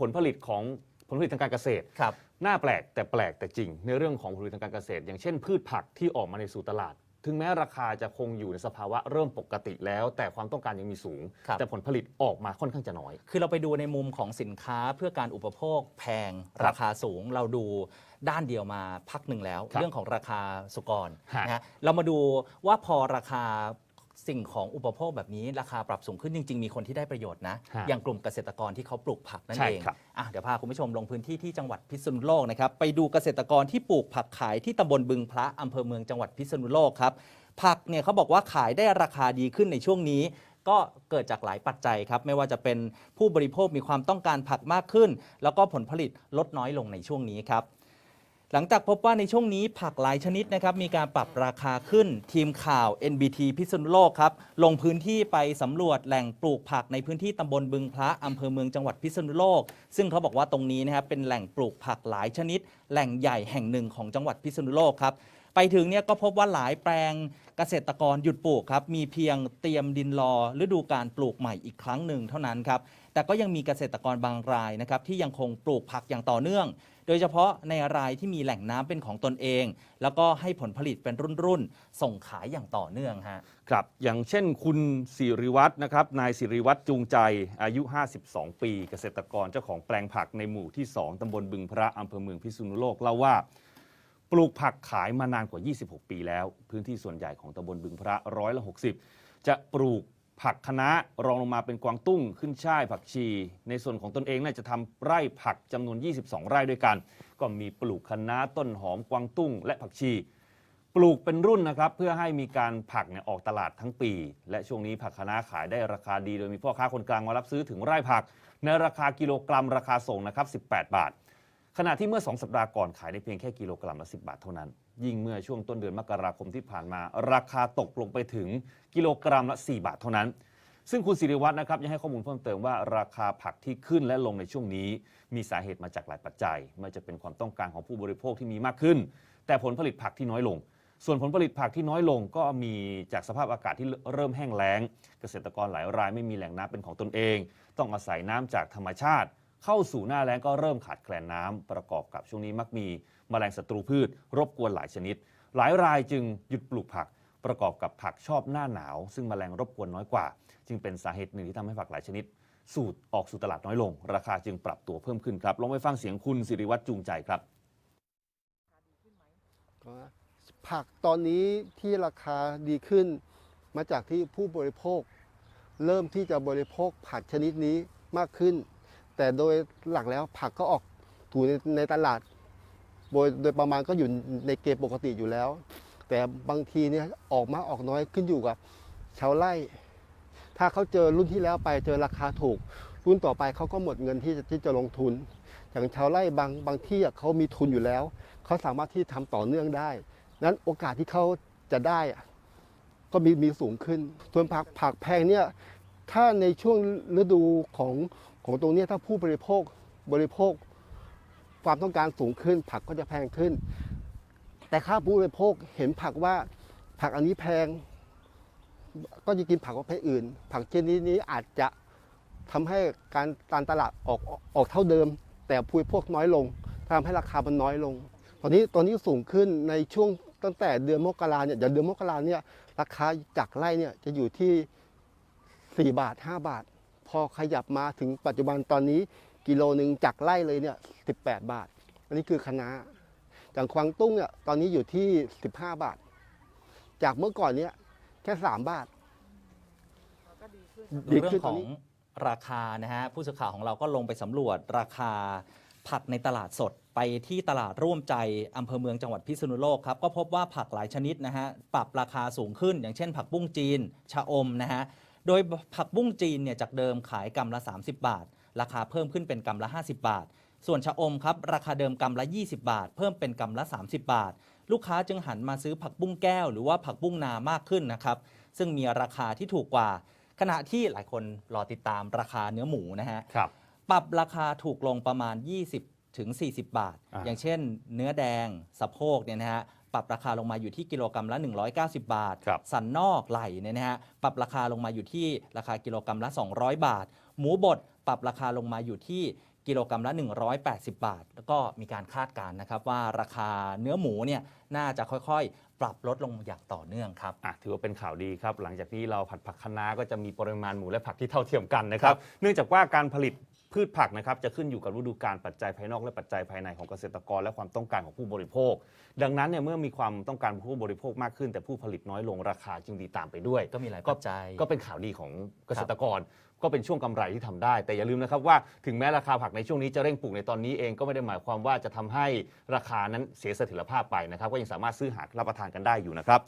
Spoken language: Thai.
ผลผลิตของผลผลิตทางการเกษตร ครับ น่าแปลกแต่แปลกแต่จริง ในเรื่องของผลผลิตทางการเกษตร อย่างเช่นพืชผักที่ออกมาในสู่ตลาด ถึงแม้ราคาจะคงอยู่ในสภาวะเริ่มปกติแล้ว แต่ความต้องการยังมีสูง ครับ แต่ผลผลิตออกมาค่อนข้างจะน้อย คือเราไปดูในมุมของสินค้าเพื่อการอุปโภคแพงครับราคาสูง เราดูด้านเดียวมาพักหนึ่งแล้ว ครับเรื่องของราคาสุกรฮะ นะฮะเรามาดูว่าพอราคา สิ่งของอุปโภคแบบนี้ราคาปรับสูงขึ้นจริง ๆ มีคนที่ได้ประโยชน์นะ ฮะอย่างกลุ่มเกษตรกรที่เขาปลูกผักนั่นใช่เองครับ อะเดี๋ยวพาคุณผู้ชมลงพื้นที่ที่จังหวัดพิษณุโลกนะครับ ไปดูเกษตรกรที่ปลูกผักขายที่ตำบลบึงพระอำเภอเมืองจังหวัดพิษณุโลกครับ ผักเนี่ยเขาบอกว่าขายได้ราคาดีขึ้นในช่วงนี้ ก็เกิดจากหลายปัจจัยครับ ไม่ว่าจะเป็นผู้บริโภคมีความต้องการผักมากขึ้น แล้วก็ผลผลิตลดน้อยลงในช่วงนี้ครับ หลังจากพบว่าในช่วงนี้ผักหลายชนิดนะครับมีการปรับราคาขึ้น ทีมข่าว NBT พิษณุโลกครับลงพื้นที่ไปสำรวจแหล่งปลูกผักในพื้นที่ตำบลบึงพระอำเภอเมืองจังหวัดพิษณุโลก ซึ่งเขาบอกว่าตรงนี้นะครับเป็นแหล่งปลูกผักหลายชนิด แหล่งใหญ่แห่งหนึ่งของจังหวัดพิษณุโลกครับไปถึงเนี่ยก็พบว่าหลายแปลงเกษตรกรหยุดปลูกครับมีเพียงเตรียมดินรอฤดูการปลูกใหม่อีกครั้งหนึ่งเท่านั้นครับ แต่ก็ยังมีเกษตรกรบางรายนะครับที่ยังคงปลูกผักอย่างต่อเนื่อง โดยเฉพาะในรายที่มีแหล่งน้ำเป็นของตนเอง แล้วก็ให้ผลผลิตเป็นรุ่นๆ ส่งขายอย่างต่อเนื่องฮะ ครับ อย่างเช่นคุณสิริวัฒน์นะครับ นายสิริวัฒน์จูงใจอายุ 52 ปี เกษตรกรเจ้าของแปลงผักในหมู่ที่ 2 ตำบลบึงพระอำเภอเมืองพิษณุโลกเล่าว่า ปลูกผักขายมานานกว่า 26 ปีแล้ว พื้นที่ส่วนใหญ่ของตำบลบึงพระร้อยละ 60 จะปลูก ผักคะน้ารองลงมาเป็นกวางตุ้งขึ้นช่ายผักชี ในส่วนของตนเองน่าจะทำไร่ผักจำนวน 22 ไร่ด้วยกัน ก็มีปลูกคะน้าต้นหอมกวางตุ้ง และผักชี ปลูกเป็นรุ่นนะครับ เพื่อให้มีการผักเนี่ยออกตลาดทั้งปี และช่วงนี้ผักคะน้าขายได้ราคาดี โดยมีพ่อค้าคนกลางมารับซื้อถึงไร่ผัก ในราคากิโลกรัม ราคาส่งนะครับ 18 บาท ขณะที่เมื่อ 2 สัปดาห์ก่อนขายได้เพียงแค่กิโลกรัมละ 10 บาทเท่านั้น ยิ่งเมื่อช่วงต้นเดือนมกราคมที่ผ่านมา ราคาตกลงไปถึงกิโลกรัมละ 4 บาทเท่านั้น ซึ่งคุณสิริวัฒน์นะครับยังให้ข้อมูลเพิ่มเติมว่าราคาผักที่ขึ้นและลงในช่วงนี้ มีสาเหตุมาจากหลายปัจจัยไม่ว่าจะเป็นความต้องการของผู้บริโภคที่มีมากขึ้น แต่ผลผลิตผักที่น้อยลง ส่วนผลผลิตผักที่น้อยลงก็มีจากสภาพอากาศที่เริ่มแห้งแล้ง เกษตรกรหลายรายไม่มีแหล่งน้ำเป็นของตนเอง ต้องอาศัยน้ำจากธรรมชาติ เข้าสู่หน้าแล้งก็เริ่มขาดแคลนน้ำประกอบกับช่วงนี้มักมี แมลงศัตรูพืช รบกวนหลายชนิด หลายรายจึงหยุดปลูกผัก ประกอบกับผักชอบหน้าหนาว ซึ่งแมลงรบกวนน้อยกว่า จึงเป็นสาเหตุหนึ่งที่ทำให้ผักหลายชนิด สูตรออกสู่ตลาดน้อยลง ราคาจึงปรับตัวเพิ่มขึ้นครับลองไปฟังเสียงคุณสิริวัตรจูงใจครับผักตอนนี้ที่ราคาดีขึ้น มาจากที่ผู้บริโภค เริ่มที่จะบริโภคผักชนิดนี้มากขึ้น แต่โดยหลักแล้วผักก็ออกถูในในตลาด โดยโดยประมาณก็อยู่ในเกณฑ์ปกติอยู่แล้ว แต่บางทีเนี่ยออกมาออกน้อยขึ้นอยู่กับชาวไร่ ถ้าเขาเจอรุ่นที่แล้วไปเจอราคาถูก รุ่นต่อไปเขาก็หมดเงินที่จะที่จะลงทุน อย่างชาวไร่บางบางที่เขามีทุนอยู่แล้ว เขาสามารถที่ทำต่อเนื่องได้ นั้นโอกาสที่เขาจะได้ก็มีมีสูงขึ้น ส่วนผักผักแพงเนี่ยถ้าในช่วงฤดูของของตรงนี้ถ้าผู้บริโภคบริโภค ความต้องการสูงขึ้น ผักก็จะแพงขึ้น แต่ถ้าผู้บริโภคเห็นผักว่าผักอันนี้แพง ก็จะกินผักประเภทอื่น ผักชนิดนี้อาจจะทำให้การการตลาดออกออกเท่าเดิม แต่ผู้บริโภคน้อยลงทำให้ราคามันน้อยลง ตอนนี้ตอนนี้สูงขึ้นในช่วงตั้งแต่เดือนมกราเนี่ยอย่าเดือนมกราเนี่ยราคาจากไร่เนี่ยจะอยู่ที่ 4 บาท 5 บาท พอขยับมาถึงปัจจุบันตอนนี้ กิโลหนึ่งจากไร่เลยเนี่ย18บาท อันนี้คือคะน้าอย่างควางตุ้งเนี่ยตอนนี้อยู่ที่15บาท จากเมื่อก่อนเนี่ยแค่3บาทดูดีเรื่ขึ้อนงของราคานะฮะผู้สื่อข่าวของเราก็ลงไปสำรวจราคาผักในตลาดสดไปที่ตลาดร่วมใจอำเภอเมืองจังหวัดพิษณุโลกครับก็พบว่าผักหลายชนิดนะฮะปรับราคาสูงขึ้น อย่างเช่น ผักบุ้งจีน ชะอมนะฮะโดยผักบุ้งจีนเนี่ยจากเดิมขายกำละ 30 บาท ราคาเพิ่มขึ้นเป็นกำละ 50 บาท ส่วนชะอมครับราคาเดิมกำละ 20 บาท เพิ่มเป็นกำละ 30 บาท ลูกค้าจึงหันมาซื้อผักบุ้งแก้วหรือว่าผักบุ้งนามากขึ้นนะครับซึ่งมีราคาที่ถูกกว่า ขณะที่หลายคนรอติดตามราคาเนื้อหมูนะฮะครับ ปรับราคาถูกลงประมาณ 20ถึง40 บาทอ่าอย่างเช่น เนื้อแดงสะโพกเนี่ยนะฮะ ปรับราคาลงมาอยู่ที่กิโลกรัมละ 190 บาท ครับ สันนอกไหล่เนี่ยนะฮะปรับราคาลงมาอยู่ที่ราคากิโลกรัมละ 200 บาท หมูบดปรับราคาลงมาอยู่ที่กิโลกรัมละ 180 บาท แล้วก็มีการคาดการณ์นะครับว่าราคาเนื้อหมูเนี่ยน่าจะค่อยๆ ปรับลดลงอย่างต่อเนื่องครับ อะถือว่าเป็นข่าวดีครับ หลังจากที่เราผัดผักคะน้าก็จะมีปริมาณหมูและผักที่เท่าเทียมกันนะครับ เนื่องจากว่าการผลิต พืชผักนะครับจะขึ้นอยู่กับฤดูกาลปัจจัยภายนอกและปัจจัยภายในของเกษตรกร และความต้องการของผู้บริโภค ดังนั้นเนี่ยเมื่อมีความต้องการของผู้บริโภคมากขึ้น แต่ผู้ผลิตน้อยลงราคาจึงดีตามไปด้วย ก็มีหลายก็ปัจจัย ก็เป็นข่าวดีของเกษตรกร ก็เป็นช่วงกำไรที่ทำได้ แต่อย่าลืมนะครับว่าถึงแม้ราคาผักในช่วงนี้จะเร่งปลูกในตอนนี้เองก็ไม่ได้หมายความว่าจะทำให้ราคานั้นเสียเสถียรภาพไปนะครับก็ยังสามารถซื้อหารับประทานกันได้อยู่นะครับ